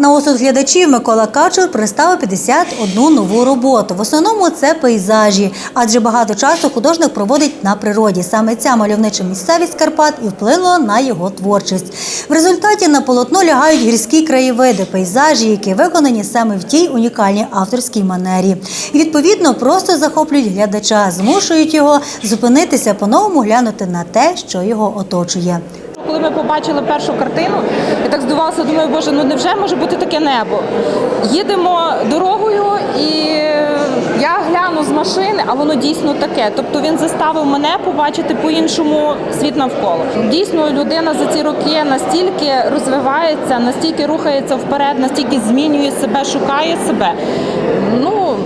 На осуд глядачів Микола Качур представив 51 нову роботу. В основному це пейзажі, адже багато часу художник проводить на природі. Саме ця мальовнича місцевість Карпат і вплинула на його творчість. В результаті на полотно лягають гірські краєвиди, пейзажі, які виконані саме в тій унікальній авторській манері. І відповідно просто захоплюють глядача, змушують його зупинитися по-новому глянути на те, що його оточує. Коли ми побачили першу картину, я так здивувалася, думаю, боже, ну невже може бути таке небо? Їдемо дорогою і я гляну з машини, а воно дійсно таке. Тобто він заставив мене побачити по-іншому світ навколо. Дійсно, людина за ці роки настільки розвивається, настільки рухається вперед, настільки змінює себе, шукає себе. Ну,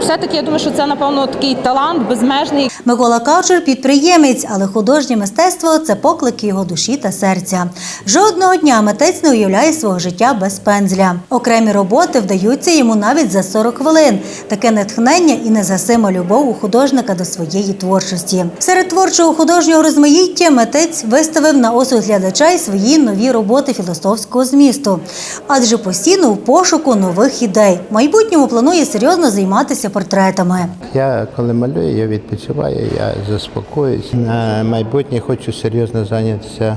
все-таки я думаю, що це напевно такий талант безмежний. Микола Качур – підприємець, але художнє мистецтво це поклик його душі та серця. Жодного дня митець не уявляє свого життя без пензля. Окремі роботи вдаються йому навіть за 40 хвилин. Таке натхнення і незасима любов у художника до своєї творчості. Серед творчого художнього розмаїття митець виставив на осуд глядача й свої нові роботи філософського змісту, адже постійно у пошуку нових ідей. В майбутньому планує серйозно займатися портретами. Я коли малюю, я відпочиваю, я заспокоююсь. На майбутнє хочу серйозно зайнятися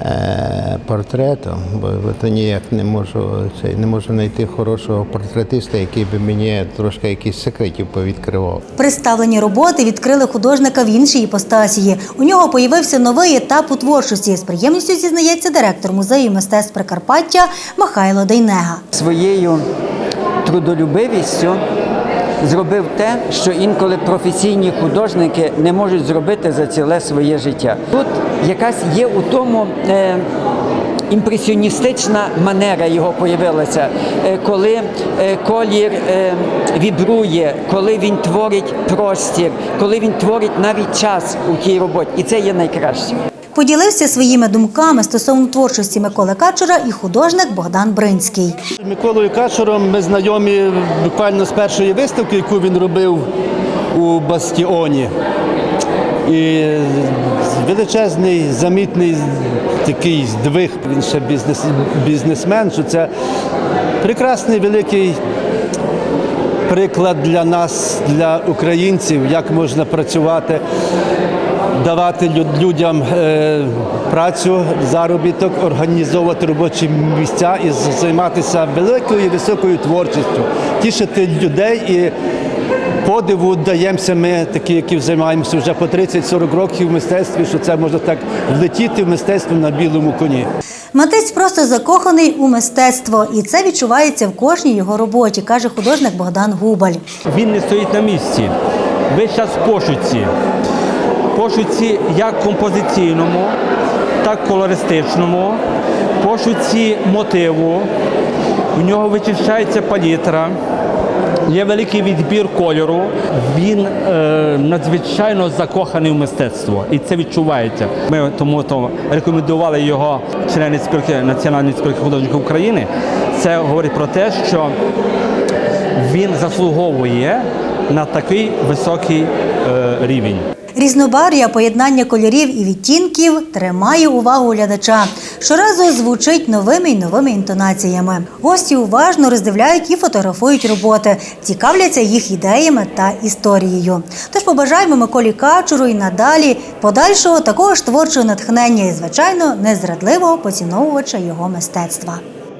е, портретом, бо то ніяк не можу це, не можу знайти хорошого портретиста, який би мені трошки якісь секретів повідкривав. Представлені роботи відкрили художника в іншій іпостасії. У нього появився новий етап у творчості. З приємністю зізнається директор музею мистецтв Прикарпаття Михайло Дейнега. своєю трудолюбивістю зробив те, що інколи професійні художники не можуть зробити за ціле своє життя. Тут якась є у тому. Е, Імпресіоністична манера його появилася, е, коли е, колір е, вібрує, коли він творить простір, коли він творить навіть час у тій роботі, і це є найкраще. Поділився своїми думками стосовно творчості Миколи Качура і художник Богдан Бринський. Миколою Качуром ми знайомі буквально з першої виставки, яку він робив у Бастіоні. І величезний, замітний такий здвиг. Він ще бізнес, бізнесмен, що це прекрасний великий приклад для нас, для українців, як можна працювати, давати людям е, працю, заробіток, організовувати робочі місця і займатися великою і високою творчістю, тішити людей і. Подиву даємося ми, такі, які займаємося вже по 30-40 років в мистецтві, що це можна так влетіти в мистецтво на білому коні. Митець просто закоханий у мистецтво, і це відчувається в кожній його роботі, каже художник Богдан Губаль. Він не стоїть на місці. Весь час в пошуці. Пошуці як композиційному, так колористичному, пошуці мотиву. У нього вичищається палітра. Є великий відбір кольору. Він е, надзвичайно закоханий в мистецтво, і це відчувається. Ми тому то рекомендували його члени спілки Національної спілки художників України. Це говорить про те, що він заслуговує на такий високий е, рівень. Різнобар'я, поєднання кольорів і відтінків тримає увагу глядача. Щоразу звучить новими й новими інтонаціями. Гості уважно роздивляють і фотографують роботи, цікавляться їх ідеями та історією. Тож побажаємо Миколі Качуру і надалі подальшого такого ж творчого натхнення і, звичайно, незрадливого поціновувача його мистецтва.